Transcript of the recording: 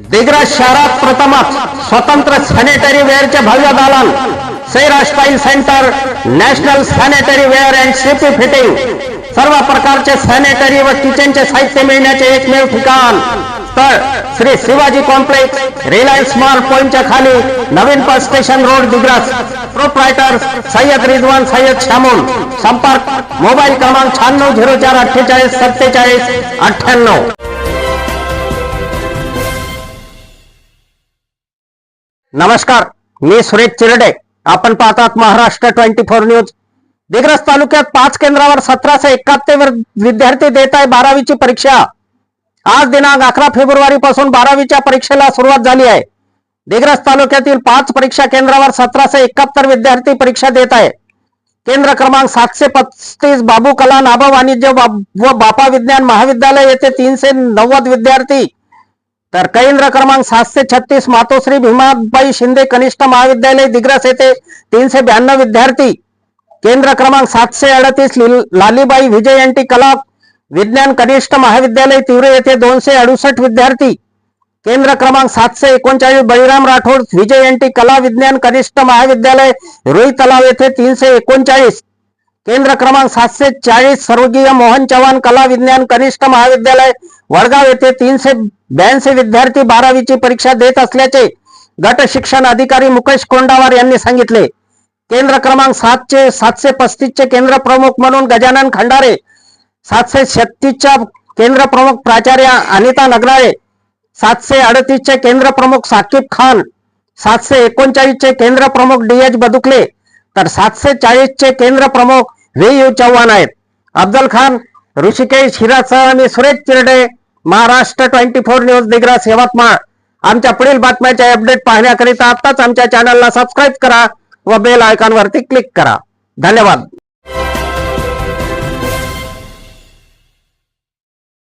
दिग्रज शहरात प्रथमच स्वतंत्र सॅनिटरी वेअरचे भव्य दालन. Saira centre national sanitary ware and safety fitting सर्व प्रकारचे सॅनिटरी व किचनचे साहित्य मिळण्याचे एकमेव ठिकाण. तर Shri Shivaji complex Reliance mall पॉइंटच्या खाली नवीन bus station road Digras proprietor Sayyad Rizwan Sayyad Shamun संपर्क मोबाईल क्रमांक शहाण्णव झिरो चार अठ्ठेचाळीस सत्तेचाळीस अठ्ठ्याण्णव. नमस्कार मी सुरेश चिरडे. आपण पाहतात Maharashtra twenty four news. Digras तालुक्यात पाच केंद्रावर सतराशे एकाहत्तर विद्यार्थी देत आहे बारावीची परीक्षा. आज दिनांक अकरा फेब्रुवारी पासून बारावीच्या परीक्षेला सुरुवात झाली आहे. दिग्रस तालुक्यातील पाच परीक्षा केंद्रावर सतराशे एकाहत्तर विद्यार्थी परीक्षा देत आहे केंद्र क्रमांक सातशे पस्तीस बाबू कला नाभा वाणिज्य व बापा विज्ञान महाविद्यालय येथे तीनशे नव्वद विद्यार्थी तर केंद्र क्रमांक सातशे छत्तीस मातोश्री भीमाबाई शिंदे कनिष्ठ महाविद्यालय दिग्रस येथे तीनशे ब्याण्णव विद्यार्थी. केंद्र क्रमांक सातशे अडतीस लालीबाई विजय एन टी कला विज्ञान कनिष्ठ महाविद्यालय तिवरे येथे दोनशे अडुसष्ट विद्यार्थी. केंद्र क्रमांक सातशे एकोणचाळीस बळीराम राठोड विजय एन टी कला विज्ञान कनिष्ठ महाविद्यालय रुई तलाव येथे तीनशे एकोणचाळीस. केंद्र क्रमांक सातशे चाळीस स्वर्गीय मोहन चव्हाण कला विज्ञान कनिष्ठ महाविद्यालय वडगाव येथे तीनशे ब्याऐंशी विद्यार्थी बारावीची परीक्षा देत असल्याचे गट शिक्षण अधिकारी मुकेश कोंडावार यांनी सांगितले. केंद्र क्रमांक सातशे सातशे पस्तीसचे केंद्र प्रमुख म्हणून गजानन खंडारे सातशे छत्तीसच्या केंद्र प्रमुख प्राचार्य अनिता नगराळे सातशे अडतीसचे केंद्र प्रमुख साकिब खान सातशे एकोणचाळीसचे केंद्र प्रमुख डी एच बदुकले तर सातशे चाळीसचे केंद्र प्रमुख व्ही यू चव्हाण आहेत. अफजल खान ऋषिकेश हिरासह मी Suresh Chirde Maharashtra twenty four news Digras Yavatmal. आमच्या पुढील बातम्याचे अपडेट पाहण्याकरिता आताच आमच्या चॅनलला सबस्क्राईब करा व बेल आयकॉनवरती क्लिक करा. धन्यवाद.